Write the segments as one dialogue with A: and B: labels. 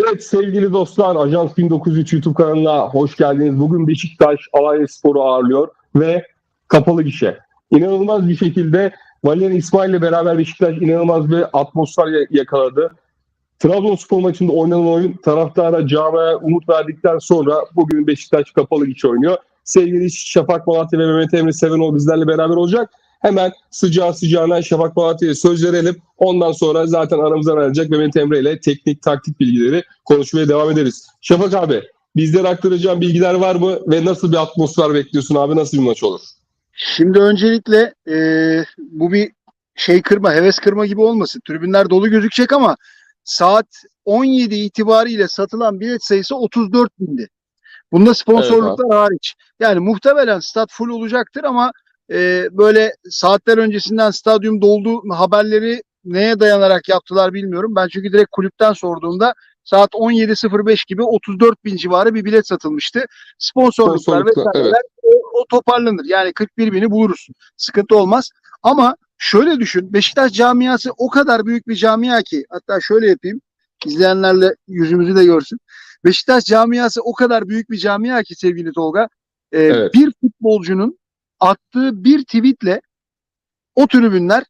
A: Evet sevgili dostlar Ajans 1903 YouTube kanalına hoş geldiniz. Bugün Beşiktaş Alanya Spor'u ağırlıyor ve kapalı gişe. İnanılmaz bir şekilde Valerian İsmail ile beraber Beşiktaş inanılmaz bir atmosfer ya- yakaladı. Trabzonspor maçında oynanan oyun taraftara camiaya umut verdikten sonra bugün Beşiktaş kapalı gişe oynuyor. Sevgili Şafak Malatya ve Mehmet Emre Sevenoğlu bizlerle beraber olacak. Hemen sıcağı sıcağına Şafak Malatya'ya söz verelim. Ondan sonra zaten aramızdan ayrılacak Mehmet Emre ile teknik taktik bilgileri konuşmaya devam ederiz. Şafak abi bizlere aktaracağın bilgiler var mı ve nasıl bir atmosfer bekliyorsun abi nasıl bir maç olur?
B: Şimdi öncelikle e, bu bir şey kırma, heves kırma gibi olmasın. Tribünler dolu gözükecek ama saat 17 itibariyle satılan bilet sayısı 34 bindi. Bunda sponsorluklar hariç. Yani muhtemelen stat full olacaktır ama e, böyle saatler öncesinden stadyum doldu haberleri neye dayanarak yaptılar bilmiyorum. Ben çünkü direkt kulüpten sorduğumda saat 17.05 gibi 34 bin civarı bir bilet satılmıştı. Sponsorluklar,
A: Sponsorluklar,
B: vesaireler o, o toparlanır. Yani 41 bini buluruz. Sıkıntı olmaz. Ama şöyle düşün. Beşiktaş camiası o kadar büyük bir camia ki hatta şöyle yapayım. izleyenlerle yüzümüzü de görsün. Beşiktaş camiası o kadar büyük bir camia ki sevgili Tolga. e,
A: Evet.
B: Bir futbolcunun attığı bir tweetle o tribünler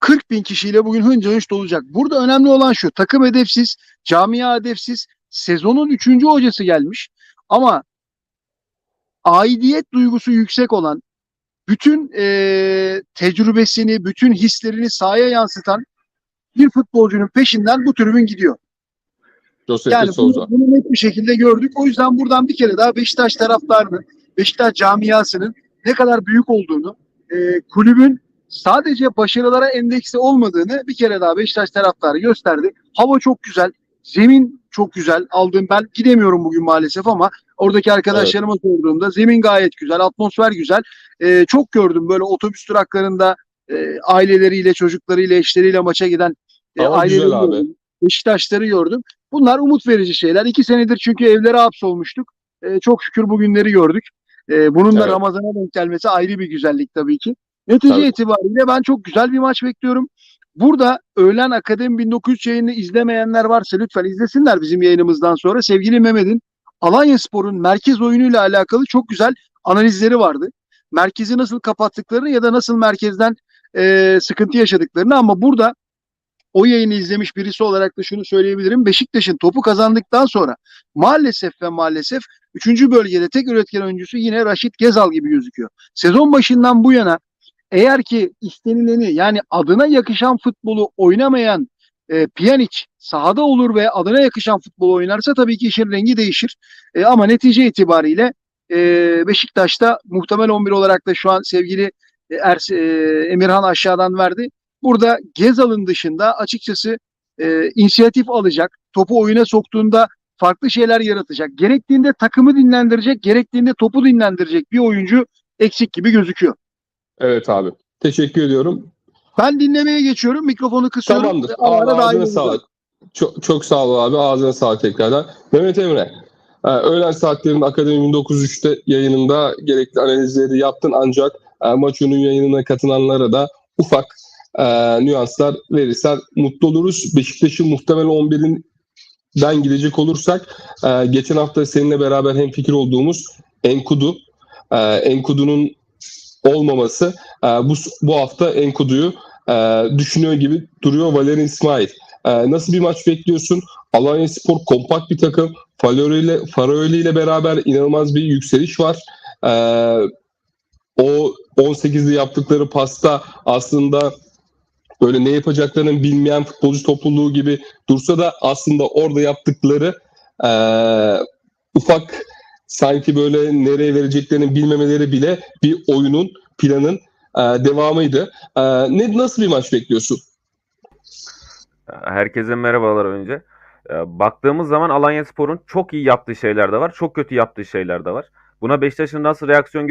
B: 40 bin kişiyle bugün hınca hınç dolacak. Burada önemli olan şu. Takım hedefsiz, camia hedefsiz. Sezonun 3. hocası gelmiş. Ama aidiyet duygusu yüksek olan, bütün eee, tecrübesini, bütün hislerini sahaya yansıtan bir futbolcunun peşinden bu tribün gidiyor.
A: Josep
B: Yani bunu, bunu net bir şekilde gördük. O yüzden buradan bir kere daha Beşiktaş taraftarının, Beşiktaş camiasının ne kadar büyük olduğunu, eee, kulübün sadece başarılara endeksi olmadığını bir kere daha Beşiktaş taraftarı gösterdi. Hava çok güzel, zemin çok güzel. Aldığım ben gidemiyorum bugün maalesef ama oradaki arkadaşlarıma sorduğumda zemin gayet güzel, atmosfer güzel. Eee, çok gördüm böyle otobüs duraklarında eee, aileleriyle, çocuklarıyla, eşleriyle maça giden
A: Hava
B: aileleri gördüm. Beşiktaşları gördüm. Bunlar umut verici şeyler. İki senedir çünkü evlere hapsolmuştuk. Ee, çok şükür bu günleri gördük. Ee, bunun da
A: Evet.
B: Ramazan'a denk gelmesi ayrı bir güzellik tabii ki. Netice
A: Tabii.
B: itibariyle ben çok güzel bir maç bekliyorum. Burada öğlen Akademi 1903 yayını izlemeyenler varsa lütfen izlesinler bizim yayınımızdan sonra. Sevgili Mehmet'in Alanya Spor'un merkez oyunuyla alakalı çok güzel analizleri vardı. Merkezi nasıl kapattıklarını ya da nasıl merkezden e, sıkıntı yaşadıklarını ama burada o yayını izlemiş birisi olarak da şunu söyleyebilirim. Beşiktaş'ın topu kazandıktan sonra maalesef ve maalesef 3. bölgede tek üretken oyuncusu yine Raşit Gezal gibi gözüküyor. Sezon başından bu yana eğer ki istenileni yani adına yakışan futbolu oynamayan e, Pjanic sahada olur ve adına yakışan futbol oynarsa tabii ki işin rengi değişir. E, ama netice itibariyle e, Beşiktaş'ta muhtemel 11 olarak da şu an sevgili e, e, Emirhan aşağıdan verdi. Burada Gezal'ın dışında açıkçası e, inisiyatif alacak, topu oyuna soktuğunda farklı şeyler yaratacak. Gerektiğinde takımı dinlendirecek, gerektiğinde topu dinlendirecek bir oyuncu eksik gibi gözüküyor.
A: Evet abi. Teşekkür ediyorum.
B: Ben dinlemeye geçiyorum, mikrofonu kısıyorum.
A: Tamamdır. Abi, ağzına sağlık. Çok, çok sağ ol abi. Ağzına sağlık tekrardan. Mehmet Emre. e, Öğlen saatlerinde Akademi 1903'te yayınında gerekli analizleri yaptın ancak e, maç önü yayınına katılanlara da ufak e, nüanslar verirsen mutlu oluruz. Beşiktaş'ın muhtemel 11'inden gidecek olursak e, geçen hafta seninle beraber hem fikir olduğumuz Enkudu. E, Enkudu'nun olmaması e, bu, bu hafta Enkudu'yu e, düşünüyor gibi duruyor Valerian İsmail. E, nasıl bir maç bekliyorsun? Alanya Spor kompakt bir takım. Falori ile, Faroli ile beraber inanılmaz bir yükseliş var. E, o 18'de yaptıkları pasta aslında böyle ne yapacaklarını bilmeyen futbolcu topluluğu gibi dursa da aslında orada yaptıkları e, ufak sanki böyle nereye vereceklerini bilmemeleri bile bir oyunun planın e, devamıydı. E, ne nasıl bir maç bekliyorsun?
C: Herkese merhabalar önce. Baktığımız zaman Alanyaspor'un çok iyi yaptığı şeyler de var, çok kötü yaptığı şeyler de var. Buna Beşiktaş'ın nasıl reaksiyon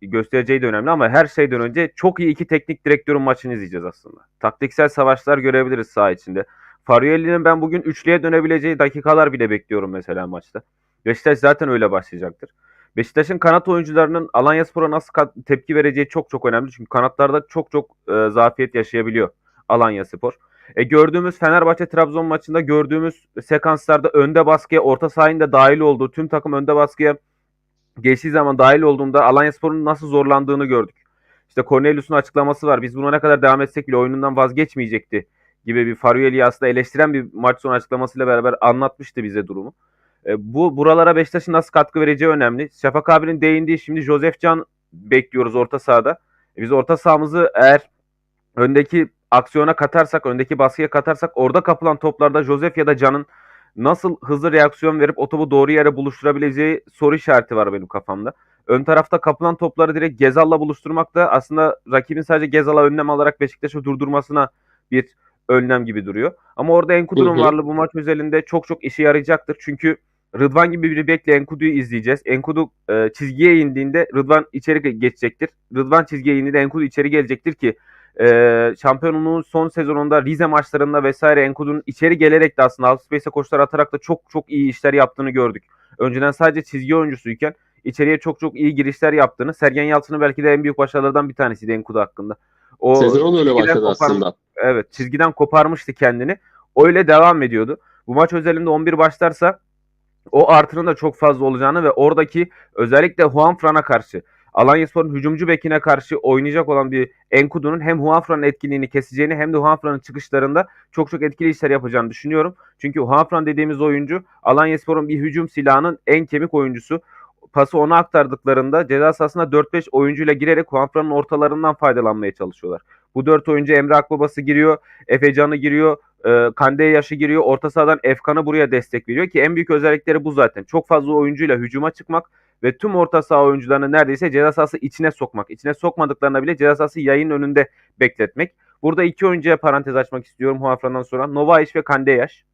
C: göstereceği, de önemli ama her şeyden önce çok iyi iki teknik direktörün maçını izleyeceğiz aslında. Taktiksel savaşlar görebiliriz saha içinde. Farioli'nin ben bugün üçlüye dönebileceği dakikalar bile bekliyorum mesela maçta. Beşiktaş zaten öyle başlayacaktır. Beşiktaş'ın kanat oyuncularının Alanyaspor'a nasıl ka- tepki vereceği çok çok önemli. Çünkü kanatlarda çok çok e, zafiyet yaşayabiliyor Alanyaspor. E, gördüğümüz Fenerbahçe-Trabzon maçında gördüğümüz sekanslarda önde baskıya, orta sahanın da dahil olduğu, tüm takım önde baskıya geçtiği zaman dahil olduğunda Alanyaspor'un nasıl zorlandığını gördük. İşte Cornelius'un açıklaması var. Biz buna ne kadar devam etsek bile oyunundan vazgeçmeyecekti gibi bir Farueli'yi aslında eleştiren bir maç sonu açıklamasıyla beraber anlatmıştı bize durumu. E, bu buralara Beşiktaş'ın nasıl katkı vereceği önemli. Şafak abinin değindiği şimdi Josef Can bekliyoruz orta sahada. E, biz orta sahamızı eğer öndeki aksiyona katarsak, öndeki baskıya katarsak orada kapılan toplarda Josef ya da Can'ın nasıl hızlı reaksiyon verip o topu doğru yere buluşturabileceği soru işareti var benim kafamda. Ön tarafta kapılan topları direkt Gezal'la buluşturmak da aslında rakibin sadece Gezal'a önlem alarak Beşiktaş'ı durdurmasına bir önlem gibi duruyor. Ama orada Enkudu'nun varlığı bu maç özelinde çok çok işe yarayacaktır. Çünkü Rıdvan gibi bir bekle Enkudu'yu izleyeceğiz. Enkudu e, çizgiye indiğinde Rıdvan içeri geçecektir. Rıdvan çizgiye indiğinde Enkudu içeri gelecektir ki e, şampiyonluğun son sezonunda Rize maçlarında vesaire Enkudu'nun içeri gelerek de aslında half space'e koşular atarak da çok çok iyi işler yaptığını gördük. Önceden sadece çizgi oyuncusuyken içeriye çok çok iyi girişler yaptığını, Sergen Yalçın'ın belki de en büyük başarılardan bir tanesiydi Enkudu hakkında. O
A: Sezon öyle başladı
C: koparma-
A: aslında.
C: Evet çizgiden koparmıştı kendini. Öyle devam ediyordu. Bu maç özelinde 11 başlarsa o artının da çok fazla olacağını ve oradaki özellikle Juanfran'a karşı Alanyaspor'un hücumcu bekine karşı oynayacak olan bir Enkudu'nun hem Juanfran'ın etkinliğini keseceğini hem de Juanfran'ın çıkışlarında çok çok etkili işler yapacağını düşünüyorum. Çünkü Juanfran dediğimiz oyuncu Alanyaspor'un bir hücum silahının en kemik oyuncusu. Pası ona aktardıklarında ceza sahasına 4-5 oyuncuyla girerek Juanfran'ın ortalarından faydalanmaya çalışıyorlar. Bu 4 oyuncu Emre Akbabası giriyor, Efe Can'ı giriyor, e, Kande Yaşı giriyor. Orta sahadan Efkan'ı buraya destek veriyor ki en büyük özellikleri bu zaten. Çok fazla oyuncuyla hücuma çıkmak ve tüm orta saha oyuncularını neredeyse ceza sahası içine sokmak. İçine sokmadıklarına bile ceza sahası yayın önünde bekletmek. Burada iki oyuncuya parantez açmak istiyorum Huafran'dan sonra. Novais ve Kandeyaş.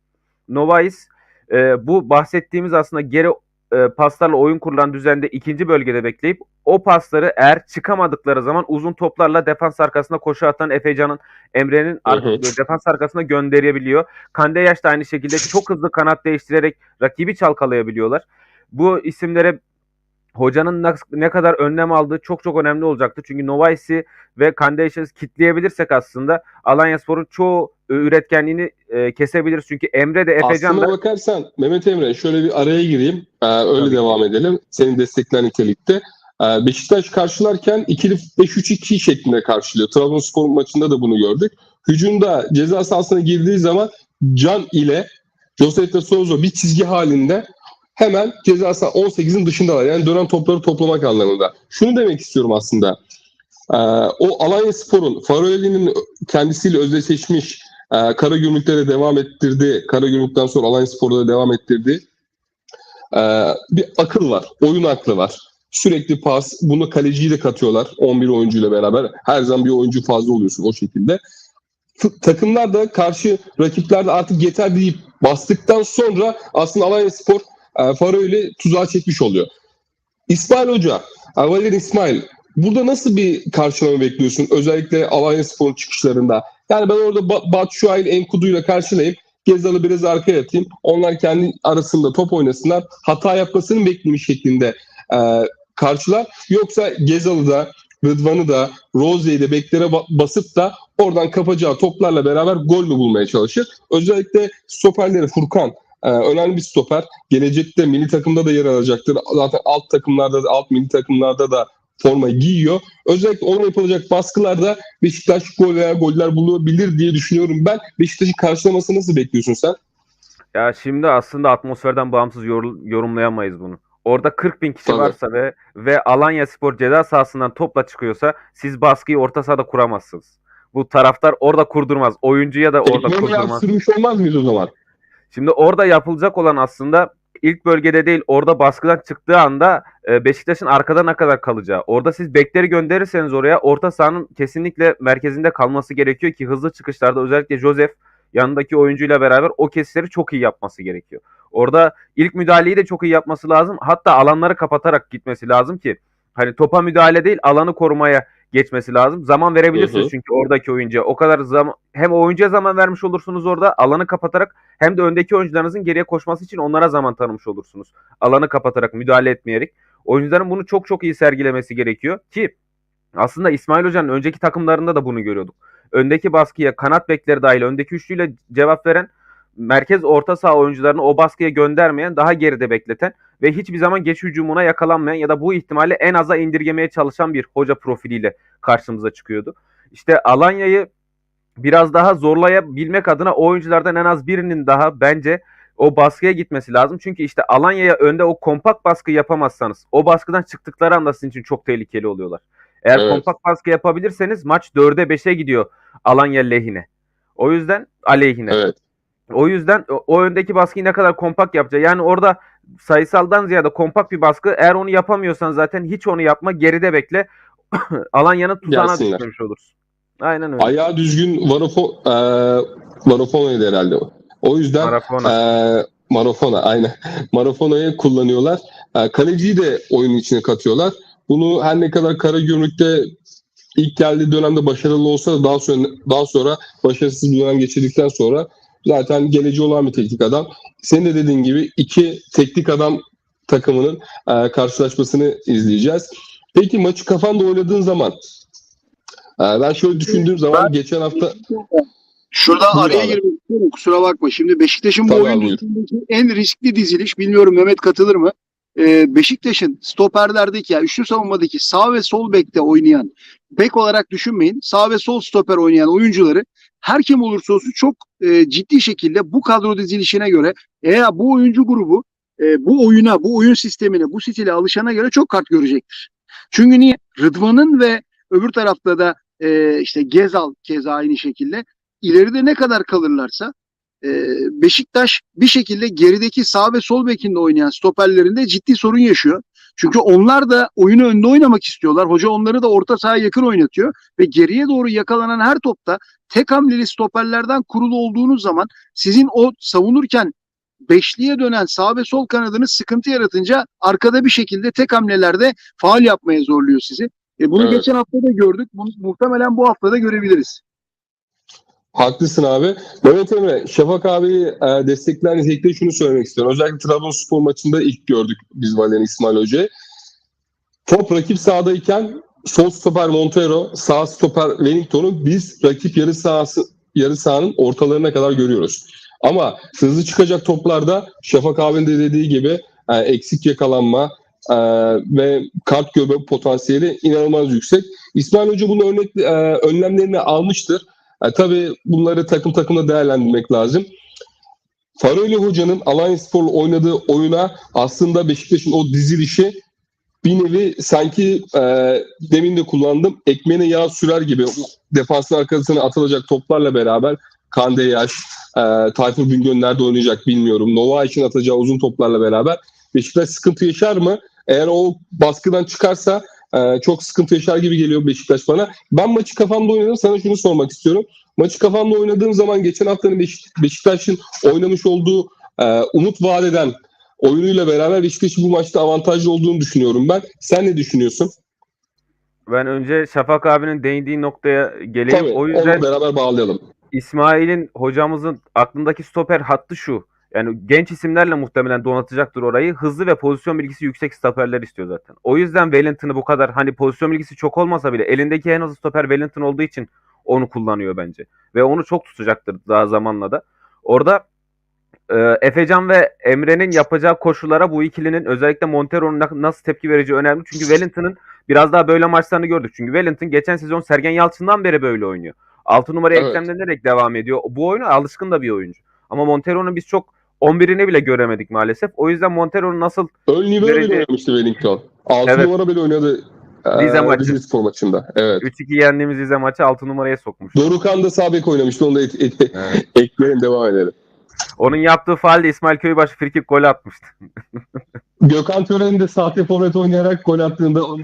C: Novais e, bu bahsettiğimiz aslında geri e, paslarla oyun kurulan düzende ikinci bölgede bekleyip o pasları eğer çıkamadıkları zaman uzun toplarla defans arkasına koşu atan Efecan'ın Emre'nin
A: hı.
C: defans arkasına gönderebiliyor. Kandeyaş da aynı şekilde çok hızlı kanat değiştirerek rakibi çalkalayabiliyorlar. Bu isimlere hocanın ne, kadar önlem aldığı çok çok önemli olacaktı. Çünkü Novais'i ve Kandeyaş'ı kitleyebilirsek aslında Alanyaspor'un çoğu e, üretkenliğini e, kesebiliriz. Çünkü Emre de Efecan
A: Aslına
C: da
A: bakarsan Mehmet Emre şöyle bir araya gireyim. Ee, öyle
C: Tabii
A: devam edelim. Senin destekler nitelikte. Ee, Beşiktaş karşılarken ikili 5-3-2 şeklinde karşılıyor. Trabzonspor maçında da bunu gördük. Hücumda ceza sahasına girdiği zaman Can ile Josef de Souza bir çizgi halinde hemen ceza sahası 18'in dışındalar. Yani dönen topları toplamak anlamında. Şunu demek istiyorum aslında. Ee, o Alanya Spor'un Faroleli'nin kendisiyle özdeşleşmiş ee, Karagümrük'te de devam ettirdi. Karagümrük'ten sonra Alanya Spor'da da devam ettirdi. Ee, bir akıl var. Oyun aklı var. Sürekli pas. Bunu kaleciyi de katıyorlar. 11 oyuncuyla beraber. Her zaman bir oyuncu fazla oluyorsun o şekilde. Takımlar da karşı rakipler de artık yeter deyip bastıktan sonra aslında Alanya Spor e, Faro'yu tuzağa çekmiş oluyor. İsmail Hoca, e, İsmail burada nasıl bir karşılama bekliyorsun? Özellikle Alanya Spor'un çıkışlarında. Yani ben orada ba- Batshuayi Enkudu'yla karşılayıp Gezal'ı biraz arkaya atayım. Onlar kendi arasında top oynasınlar. Hata yapmasını beklemiş şeklinde e, karşılar. Yoksa Gezal'ı da Rıdvan'ı da Rozi'yi de beklere ba- basıp da oradan kapacağı toplarla beraber gol mü bulmaya çalışır? Özellikle stoperleri Furkan e, önemli bir stoper. Gelecekte milli takımda da yer alacaktır. Zaten alt takımlarda da alt milli takımlarda da forma giyiyor. Özellikle ona yapılacak baskılarda Beşiktaş gol veya goller bulabilir diye düşünüyorum ben. Beşiktaş'ın karşılaması nasıl bekliyorsun sen?
C: Ya şimdi aslında atmosferden bağımsız yor- yorumlayamayız bunu. Orada 40 bin kişi
A: Tabii.
C: varsa ve ve Alanya Spor ceza sahasından topla çıkıyorsa siz baskıyı orta sahada kuramazsınız. Bu taraftar orada kurdurmaz. Oyuncuya da orada
A: Ekmeğini
C: kurdurmaz.
A: sürmüş olmaz mıyız o zaman?
C: Şimdi orada yapılacak olan aslında ilk bölgede değil orada baskıdan çıktığı anda e, Beşiktaş'ın arkada ne kadar kalacağı. Orada siz bekleri gönderirseniz oraya orta sahanın kesinlikle merkezinde kalması gerekiyor ki hızlı çıkışlarda özellikle Josef yanındaki oyuncuyla beraber o kesişleri çok iyi yapması gerekiyor. Orada ilk müdahaleyi de çok iyi yapması lazım. Hatta alanları kapatarak gitmesi lazım ki hani topa müdahale değil alanı korumaya geçmesi lazım. Zaman verebilirsiniz
A: Hı hı.
C: çünkü oradaki oyuncuya o kadar zaman hem oyuncuya zaman vermiş olursunuz orada alanı kapatarak hem de öndeki oyuncularınızın geriye koşması için onlara zaman tanımış olursunuz. Alanı kapatarak, müdahale etmeyerek. Oyuncuların bunu çok çok iyi sergilemesi gerekiyor ki aslında İsmail Hoca'nın önceki takımlarında da bunu görüyorduk. öndeki baskıya kanat bekleri dahil öndeki üçlüyle cevap veren merkez orta saha oyuncularını o baskıya göndermeyen, daha geride bekleten ve hiçbir zaman geç hücumuna yakalanmayan ya da bu ihtimali en aza indirgemeye çalışan bir hoca profiliyle karşımıza çıkıyordu. İşte Alanya'yı biraz daha zorlayabilmek adına o oyunculardan en az birinin daha bence o baskıya gitmesi lazım. Çünkü işte Alanya'ya önde o kompakt baskı yapamazsanız o baskıdan çıktıkları anda sizin için çok tehlikeli oluyorlar. Eğer
A: Evet.
C: kompakt baskı yapabilirseniz maç 4'e 5'e gidiyor Alanya lehine. O yüzden aleyhine.
A: Evet.
C: O yüzden o, o öndeki baskıyı ne kadar kompakt yapacağı. Yani orada sayısaldan ziyade kompakt bir baskı. Eğer onu yapamıyorsan zaten hiç onu yapma. Geride bekle. Alanya'nın tuzağına
A: Gelsinler.
C: düşmemiş olursun. Aynen öyle.
A: Ayağı düzgün Varafo, e, herhalde o. O yüzden
C: Marafona.
A: e, Marafona aynen. Marafona'yı kullanıyorlar. E, kaleciyi de oyunun içine katıyorlar. Bunu her ne kadar Karagümrük'te ilk geldiği dönemde başarılı olsa da daha sonra daha sonra başarısız bir dönem geçirdikten sonra zaten geleceği olan bir teknik adam. Senin de dediğin gibi iki teknik adam takımının e, karşılaşmasını izleyeceğiz. Peki maçı kafanda oynadığın zaman e, ben şöyle düşündüğüm zaman geçen hafta
B: Şurada
A: Buyur
B: araya
A: abi.
B: girmek istiyorum. Kusura bakma. Şimdi Beşiktaş'ın bu
A: Tabii
B: oyun en riskli diziliş. Bilmiyorum Mehmet katılır mı? Ee, Beşiktaş'ın stoperlerdeki ya üçlü savunmadaki sağ ve sol bekte oynayan bek olarak düşünmeyin. Sağ ve sol stoper oynayan oyuncuları her kim olursa olsun çok e, ciddi şekilde bu kadro dizilişine göre eğer bu oyuncu grubu e, bu oyuna, bu oyun sistemine, bu stile alışana göre çok kart görecektir. Çünkü niye? Rıdvan'ın ve öbür tarafta da e, işte Gezal keza aynı şekilde ileride ne kadar kalırlarsa e, Beşiktaş bir şekilde gerideki sağ ve sol bekinde oynayan stoperlerinde ciddi sorun yaşıyor. Çünkü onlar da oyunu önde oynamak istiyorlar. Hoca onları da orta sahaya yakın oynatıyor ve geriye doğru yakalanan her topta tek hamleli stoperlerden kurulu olduğunuz zaman sizin o savunurken beşliye dönen sağ ve sol kanadınız sıkıntı yaratınca arkada bir şekilde tek hamlelerde faal yapmaya zorluyor sizi. E bunu
A: Evet.
B: geçen hafta da gördük. Bunu muhtemelen bu hafta da görebiliriz.
A: Haklısın abi. Mehmet Emre, Şafak abiyi e, destekleyen nitelikte şunu söylemek istiyorum. Özellikle Trabzonspor maçında ilk gördük biz Valerian İsmail Hoca'yı. Top rakip sahadayken sol stoper Montero, sağ stoper Wellington'u biz rakip yarı sahası yarı sahanın ortalarına kadar görüyoruz. Ama hızlı çıkacak toplarda Şafak abinin de dediği gibi e, eksik yakalanma e, ve kart görme potansiyeli inanılmaz yüksek. İsmail Hoca bunu örnek, e, önlemlerini almıştır. E, tabii bunları takım takımda değerlendirmek lazım. Faroli Hoca'nın Alanya Spor'la oynadığı oyuna aslında Beşiktaş'ın o dizilişi bir nevi sanki e, demin de kullandım ekmeğine yağ sürer gibi defansın arkasına atılacak toplarla beraber Kande Yaş, e, Tayfur Bingöl nerede oynayacak bilmiyorum. Nova için atacağı uzun toplarla beraber Beşiktaş sıkıntı yaşar mı? Eğer o baskıdan çıkarsa e, çok sıkıntı yaşar gibi geliyor Beşiktaş bana. Ben maçı kafamda oynadım. Sana şunu sormak istiyorum. Maçı kafamda oynadığım zaman geçen haftanın Beşik- Beşiktaş'ın oynamış olduğu e, umut vaat eden oyunuyla beraber Beşiktaş'ın bu maçta avantajlı olduğunu düşünüyorum ben. Sen ne düşünüyorsun?
C: Ben önce Şafak abinin değindiği noktaya geleyim.
A: Tabii,
C: o yüzden
A: beraber bağlayalım.
C: İsmail'in hocamızın aklındaki stoper hattı şu. Yani genç isimlerle muhtemelen donatacaktır orayı. Hızlı ve pozisyon bilgisi yüksek stoperler istiyor zaten. O yüzden Wellington'ı bu kadar hani pozisyon bilgisi çok olmasa bile elindeki en hızlı stoper Wellington olduğu için onu kullanıyor bence. Ve onu çok tutacaktır daha zamanla da. Orada e, Efecan ve Emre'nin yapacağı koşullara bu ikilinin özellikle Montero'nun na- nasıl tepki vereceği önemli. Çünkü Wellington'ın biraz daha böyle maçlarını gördük. Çünkü Wellington geçen sezon Sergen Yalçın'dan beri böyle oynuyor. 6 numaraya
A: Evet.
C: eklemlenerek devam ediyor. Bu oyuna alışkın da bir oyuncu. Ama Montero'nun biz çok 11'ini bile göremedik maalesef. O yüzden Montero'nun nasıl
A: Ön libero
C: Derece-
A: bile oynamıştı Wellington. 6
C: Evet.
A: numara bile oynadı. e,
C: Rize maçı.
A: Rize Spor maçında. Evet.
C: 3-2 yendiğimiz Rize maçı 6 numaraya sokmuş.
A: Dorukan da sağ bek oynamıştı. Onu da et, et,
C: Evet.
A: ekleyelim devam edelim.
C: Onun yaptığı faalde İsmail Köybaşı frikik golü atmıştı.
A: Gökhan Tören'in de sahte forvet oynayarak gol attığında onu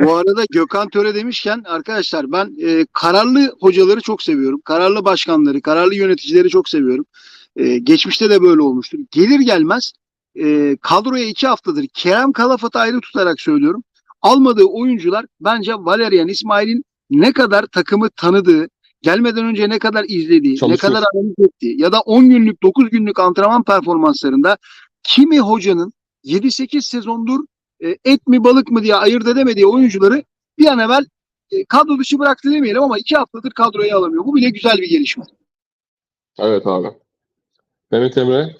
B: Bu arada Gökhan Töre demişken arkadaşlar ben e, kararlı hocaları çok seviyorum. Kararlı başkanları, kararlı yöneticileri çok seviyorum. E, geçmişte de böyle olmuştur. Gelir gelmez e, kadroya iki haftadır Kerem Kalafat'ı ayrı tutarak söylüyorum. Almadığı oyuncular bence Valerian İsmail'in ne kadar takımı tanıdığı, gelmeden önce ne kadar izlediği,
A: Çalışmış.
B: ne kadar analiz ettiği ya da 10 günlük 9 günlük antrenman performanslarında kimi hocanın 7-8 sezondur e, et mi balık mı diye ayırt edemediği oyuncuları bir an evvel e, kadro dışı bıraktı demeyelim ama iki haftadır kadroya alamıyor. Bu bile güzel bir gelişme.
A: Evet abi. Mehmet Emre.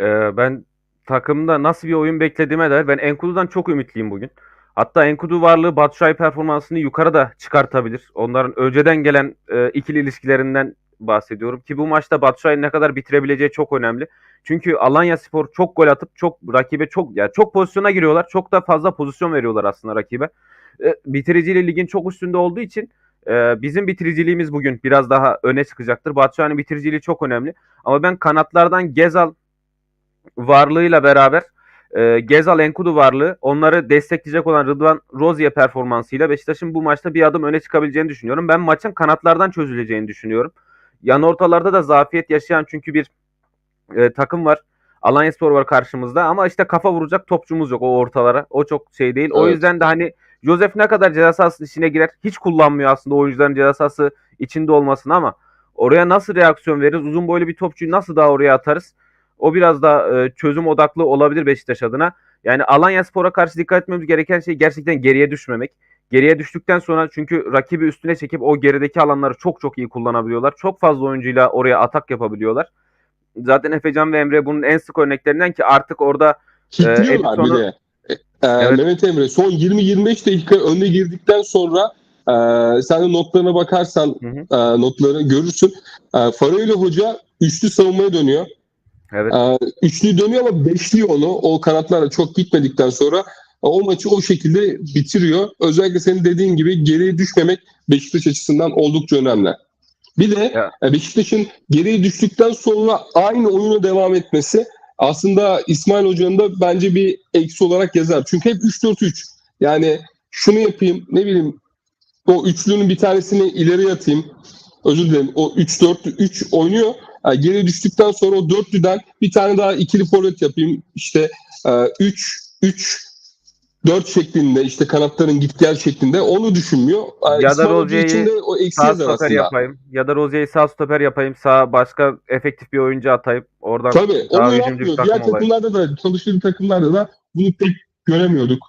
C: Ee, ben takımda nasıl bir oyun beklediğime dair ben Enkudu'dan çok ümitliyim bugün. Hatta Enkudu varlığı Batshuayi performansını yukarı da çıkartabilir. Onların önceden gelen e, ikili ilişkilerinden bahsediyorum ki bu maçta Batshuayi'nin ne kadar bitirebileceği çok önemli. Çünkü Alanya Spor çok gol atıp çok rakibe çok yani çok pozisyona giriyorlar. Çok da fazla pozisyon veriyorlar aslında rakibe. E, bitiriciliği ligin çok üstünde olduğu için e, bizim bitiriciliğimiz bugün biraz daha öne çıkacaktır. Batshuayi'nin bitiriciliği çok önemli. Ama ben kanatlardan Gezal varlığıyla beraber e, Gezal Enkudu varlığı onları destekleyecek olan Rıdvan Rozier performansıyla Beşiktaş'ın bu maçta bir adım öne çıkabileceğini düşünüyorum. Ben maçın kanatlardan çözüleceğini düşünüyorum. Yan ortalarda da zafiyet yaşayan çünkü bir e, takım var. Alanyaspor var karşımızda ama işte kafa vuracak topçumuz yok o ortalara. O çok şey değil. O
A: Evet.
C: yüzden de hani Josef ne kadar ceza sahası içine girer hiç kullanmıyor aslında oyuncuların ceza sahası içinde olmasını ama oraya nasıl reaksiyon veririz? Uzun boylu bir topçuyu nasıl daha oraya atarız? O biraz da e, çözüm odaklı olabilir Beşiktaş adına. Yani Alanya Spor'a karşı dikkat etmemiz gereken şey gerçekten geriye düşmemek. Geriye düştükten sonra çünkü rakibi üstüne çekip o gerideki alanları çok çok iyi kullanabiliyorlar. Çok fazla oyuncuyla oraya atak yapabiliyorlar. Zaten Efecan ve Emre bunun en sık örneklerinden ki artık orada
A: Kilitliyorlar
C: Ee,
A: bir de. Ee,
C: Evet.
A: Mehmet Emre son 20-25 dakika önde girdikten sonra e, sen de notlarına bakarsan
C: Hı hı.
A: e, notlarını görürsün. E, Faraylı Hoca üçlü savunmaya dönüyor.
C: Evet
A: E, üçlü dönüyor ama beşliyor onu. O kanatlarla çok gitmedikten sonra e, o maçı o şekilde bitiriyor. Özellikle senin dediğin gibi geriye düşmemek Beşiktaş açısından oldukça önemli. Bir de
C: Ya.
A: e, Beşiktaş'ın geriye düştükten sonra aynı oyuna devam etmesi aslında İsmail Hoca'nın da bence bir eksi olarak yazar. Çünkü hep 3-4-3. Yani şunu yapayım ne bileyim o üçlünün bir tanesini ileri atayım. Özür dilerim. O 3-4-3 oynuyor. Yani geri düştükten sonra o dörtlüden bir tane daha ikili forvet yapayım. İşte 3 3 4 şeklinde işte kanatların git gel şeklinde onu düşünmüyor.
C: Ya da Rozier'i sağ stoper
A: aslında.
C: yapayım ya da Rozier'i sağ stoper yapayım. Sağ başka efektif bir oyuncu atayım. Oradan
A: Tabii onu yapmıyor. Diğer takımlarda da çalıştığım takımlarda da bunu pek göremiyorduk.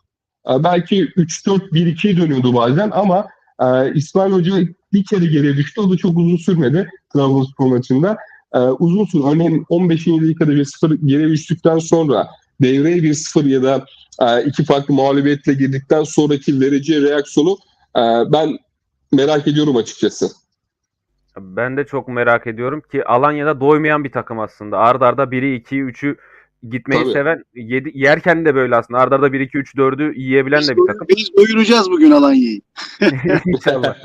A: Belki 3-4-1-2'ye dönüyordu bazen ama e, İsmail Hoca bir kere geriye düştü. O da çok uzun sürmedi Trabzonspor maçında. E, uzun süre örneğin 15. dakikada 1-0 geriye düştükten sonra devreye 1-0 ya da e, iki farklı mağlubiyetle girdikten sonraki vereceği reaksiyonu e, ben merak ediyorum açıkçası.
C: Ben de çok merak ediyorum ki Alanya'da doymayan bir takım aslında. Arda arda 1'i 2'yi 3'ü gitmeyi
A: Tabii.
C: seven, yedi, yerken de böyle aslında. Arda arda 1 2 3 4'ü yiyebilen
B: Biz,
C: de bir takım.
B: biz doyuracağız bugün Alanya'yı.
C: İnşallah.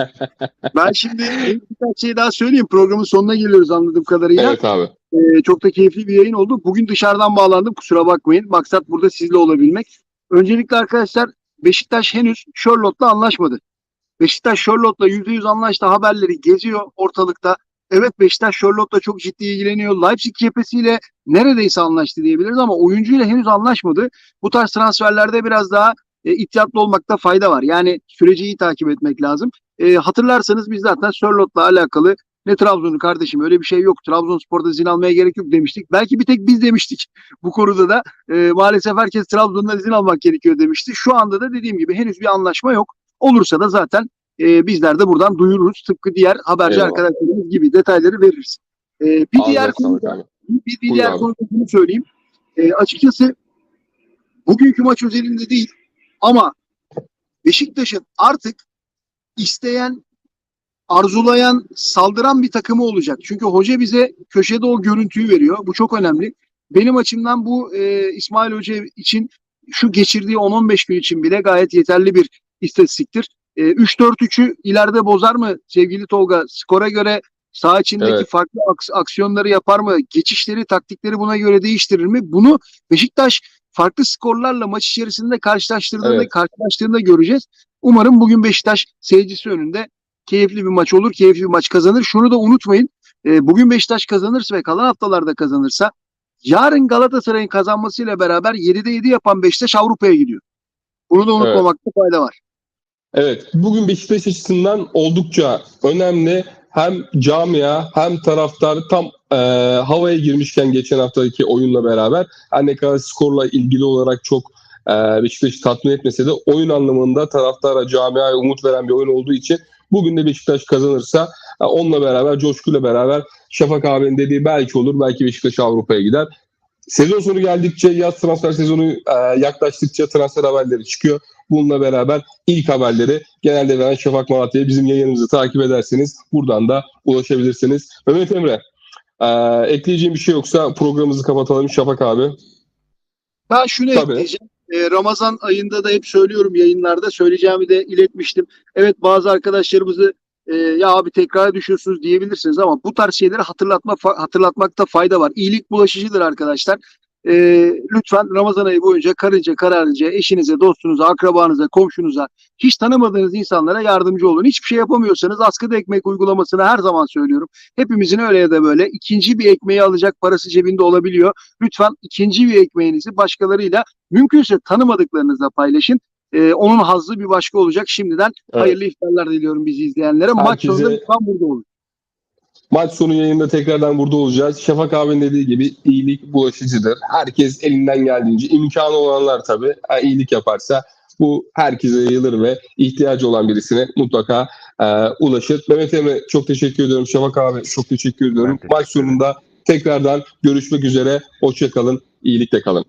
B: Ben şimdi birkaç şey daha söyleyeyim. Programın sonuna geliyoruz anladığım kadarıyla.
A: evet abi.
B: Ee, çok da keyifli bir yayın oldu. Bugün dışarıdan bağlandım. Kusura bakmayın. Maksat burada sizle olabilmek. Öncelikle arkadaşlar Beşiktaş henüz Charlotte'la anlaşmadı. Beşiktaş Charlotte'la %100 anlaştı haberleri geziyor ortalıkta. Evet Beşiktaş Charlotte'la çok ciddi ilgileniyor. Leipzig cephesiyle neredeyse anlaştı diyebiliriz ama oyuncuyla henüz anlaşmadı. Bu tarz transferlerde biraz daha e, ihtiyatlı olmakta fayda var. Yani süreci iyi takip etmek lazım. E, hatırlarsanız biz zaten Charlotte'la alakalı ne Trabzon'u kardeşim öyle bir şey yok. Trabzonspor'da izin almaya gerek yok demiştik. Belki bir tek biz demiştik. Bu konuda da e, maalesef herkes Trabzon'dan izin almak gerekiyor demişti. Şu anda da dediğim gibi henüz bir anlaşma yok. Olursa da zaten e, bizler de buradan duyururuz. Tıpkı diğer haberci
A: Eyvallah.
B: arkadaşlarımız gibi detayları veririz. E, bir diğer
A: Ağzına
B: konu
A: sağlık abi.
B: bir, bir diğer konuda bunu söyleyeyim. E, açıkçası bugünkü maç özelinde değil ama Beşiktaş'ın artık isteyen, arzulayan, saldıran bir takımı olacak. Çünkü hoca bize köşede o görüntüyü veriyor. Bu çok önemli. Benim açımdan bu e, İsmail Hoca için şu geçirdiği 10-15 gün için bile gayet yeterli bir istatistiktir. E, 3-4-3'ü ileride bozar mı sevgili Tolga? Skora göre saha içindeki
A: Evet.
B: farklı aks- aksiyonları yapar mı? Geçişleri, taktikleri buna göre değiştirir mi? Bunu Beşiktaş farklı skorlarla maç içerisinde karşılaştırdığında,
A: Evet.
B: karşılaştığında göreceğiz. Umarım bugün Beşiktaş seyircisi önünde keyifli bir maç olur, keyifli bir maç kazanır. Şunu da unutmayın. e, bugün Beşiktaş kazanırsa ve kalan haftalarda kazanırsa yarın Galatasaray'ın kazanmasıyla beraber 7'de 7 yapan Beşiktaş Avrupa'ya gidiyor. Bunu da unutmamakta fayda var.
A: Evet, bugün Beşiktaş açısından oldukça önemli. Hem camia hem taraftar tam e, havaya girmişken geçen haftaki oyunla beraber her ne kadar skorla ilgili olarak çok e, Beşiktaş'ı tatmin etmese de oyun anlamında taraftara, camiaya umut veren bir oyun olduğu için bugün de Beşiktaş kazanırsa e, onunla beraber, coşkuyla beraber Şafak abinin dediği belki olur, belki Beşiktaş Avrupa'ya gider. Sezon sonu geldikçe, yaz transfer sezonu e, yaklaştıkça transfer haberleri çıkıyor. Bununla beraber ilk haberleri genelde veren Şafak Malatya'ya bizim yayınımızı takip ederseniz buradan da ulaşabilirsiniz. Mehmet Emre, e, ekleyeceğim bir şey yoksa programımızı kapatalım Şafak abi.
B: Ben şunu
A: Tabii.
B: ekleyeceğim. Ee, Ramazan ayında da hep söylüyorum yayınlarda. Söyleyeceğimi de iletmiştim. Evet bazı arkadaşlarımızı e, ya abi tekrar düşüyorsunuz diyebilirsiniz ama bu tarz şeyleri hatırlatma hatırlatmakta fayda var. İyilik bulaşıcıdır arkadaşlar. Ee, lütfen Ramazan ayı boyunca karınca kararınca eşinize, dostunuza, akrabanıza, komşunuza hiç tanımadığınız insanlara yardımcı olun. Hiçbir şey yapamıyorsanız askıda ekmek uygulamasını her zaman söylüyorum. Hepimizin öyle ya da böyle ikinci bir ekmeği alacak parası cebinde olabiliyor. Lütfen ikinci bir ekmeğinizi başkalarıyla mümkünse tanımadıklarınızla paylaşın. Ee, onun hazzı bir başka olacak. Şimdiden
A: Evet.
B: hayırlı iftarlar diliyorum bizi izleyenlere. Maç
A: Herkese-
B: sonunda lütfen burada olun.
A: Maç sonu yayında tekrardan burada olacağız. Şafak abinin dediği gibi iyilik bulaşıcıdır. Herkes elinden geldiğince imkanı olanlar tabii iyilik yaparsa bu herkese yayılır ve ihtiyacı olan birisine mutlaka e, ulaşır. Mehmet Emre çok teşekkür ediyorum. Şafak abi çok teşekkür ediyorum.
C: Teşekkür
A: Maç sonunda tekrardan görüşmek üzere. Hoşçakalın. İyilikle kalın.